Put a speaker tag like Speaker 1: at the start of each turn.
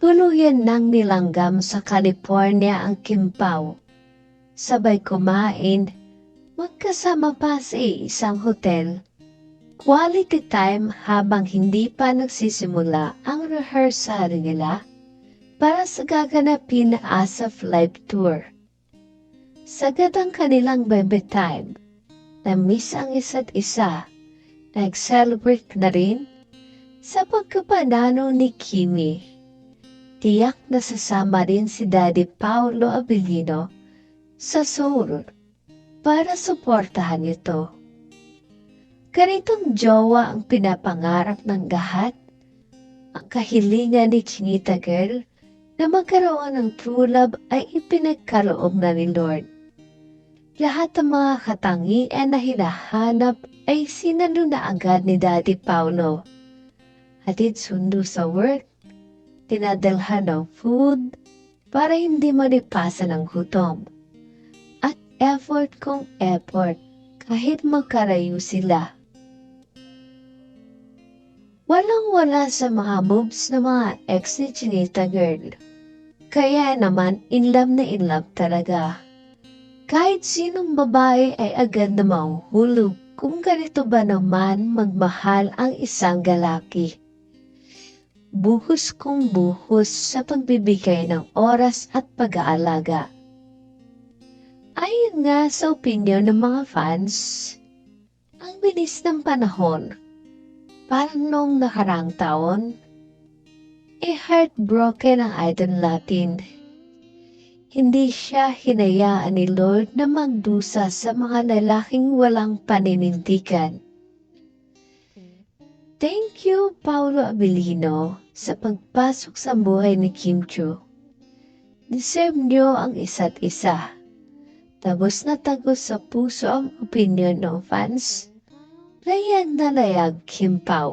Speaker 1: Tuluyan nang nilanggam sa California ang Kimpaw. Sabay kumain, magkasama pa sa isang hotel. Quality time habang hindi pa nagsisimula ang rehearsal nila para sa gaganapin na ASAF Live Tour. Sagad ang kanilang bebe time. Na-miss ang isa't isa. Nag-celebrate na rin sa pagkapanalo ni Kimi. Tiyak na sasama rin si Daddy Paolo Abilino sa Seoul para suportahan ito. Ganitong jowa ang pinapangarap ng lahat. Ang kahilingan ni Chinita Girl na magkaroon ng true love ay ipinagkaloob na ni Lord. Lahat ng mga katangian na hinahanap ay sinalo na agad ni Daddy Paulo. Hatid sundo sa work, tinadalhan ng food para hindi malipasan ng gutom. At effort kong effort kahit magkarayo sila. Walang-wala sa mga moves ng mga ex ni Chinita Girl. Kaya naman, in love na in love talaga. Kahit sinong babae ay agad na mahuhulog kung ganito ba naman magmahal ang isang galaki. Buhos kong buhos sa pagbibigay ng oras at pag-aalaga. Ayon nga sa opinion ng mga fans, ang bilis ng panahon, parang noong nakarang taon, eh heartbroken ang idol natin. Hindi siya hinayaan ni Lord na magdusa sa mga lalaking walang paninindigan. Thank you, Paulo Abilino, sa pagpasok sa buhay ni Kim Chu. Deserve niyo ang isa't isa. Tagos na tagos sa puso ang opinion ng fans. Layag na layag, Kim Pao.